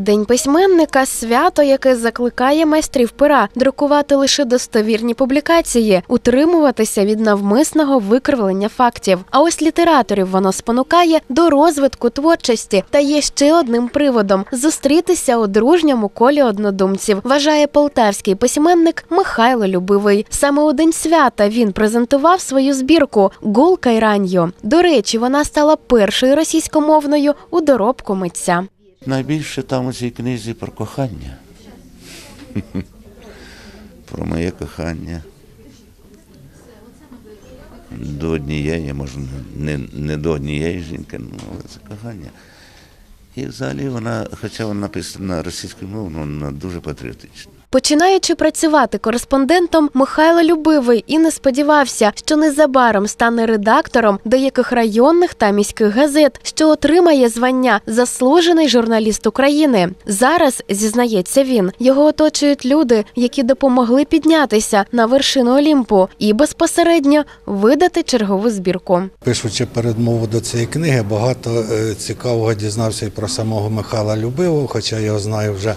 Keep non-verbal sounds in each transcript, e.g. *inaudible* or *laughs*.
День письменника свято, яке закликає майстрів пера друкувати лише достовірні публікації, утримуватися від навмисного викривлення фактів. А ось літераторів воно спонукає до розвитку творчості та є ще одним приводом зустрітися у дружньому колі однодумців. Вважає полтавський письменник Михайло Любивий. Саме у день свята він презентував свою збірку Гул Кайраньо. До речі, вона стала першою російськомовною у доробку митця. Найбільше там у цій книзі про кохання. *laughs* Про моє кохання. До однієї, може, не, не до однієї жінки, ну, але це кохання. І взагалі вона, хоча вона написана російською мовою, ну, вона дуже патріотична. Починаючи працювати кореспондентом, Михайло Любивий і не сподівався, що незабаром стане редактором деяких районних та міських газет, що отримає звання заслужений журналіст України. Зараз зізнається він, його оточують люди, які допомогли піднятися на вершину Олімпу і безпосередньо видати чергову збірку. Пишучи передмову до цієї книги, багато е, цікавого дізнався і про самого Михайла Любивого, хоча його знаю вже,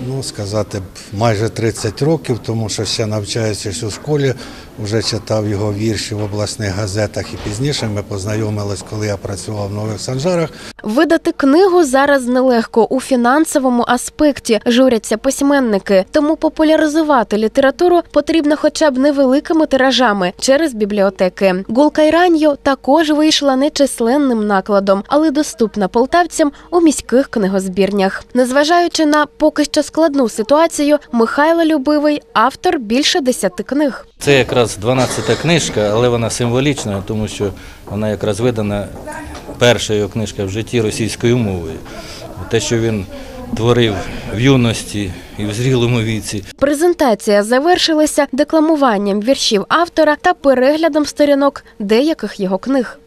ну сказати, б, майже 30 років, тому що ще навчаючись у школі, вже читав його вірші в обласних газетах і пізніше ми познайомились, коли я працював в Нових Санжарах. Видати книгу зараз нелегко у фінансовому аспекті, журяться письменники. Тому популяризувати літературу потрібно хоча б невеликими тиражами через бібліотеки. Гулка Іраньо також вийшла нечисленним накладом, але доступна полтавцям у міських книгозбірнях. Незважаючи на поки що складну ситуацію, Михайло Любивий автор більше десяти книг. Це якраз 12-та книжка, але вона символічна, тому що вона якраз видана перша його книжка в житті російською мовою. Те, що він творив в юності і в зрілому віці, Презентація завершилася декламуванням віршів автора та переглядом сторінок деяких його книг.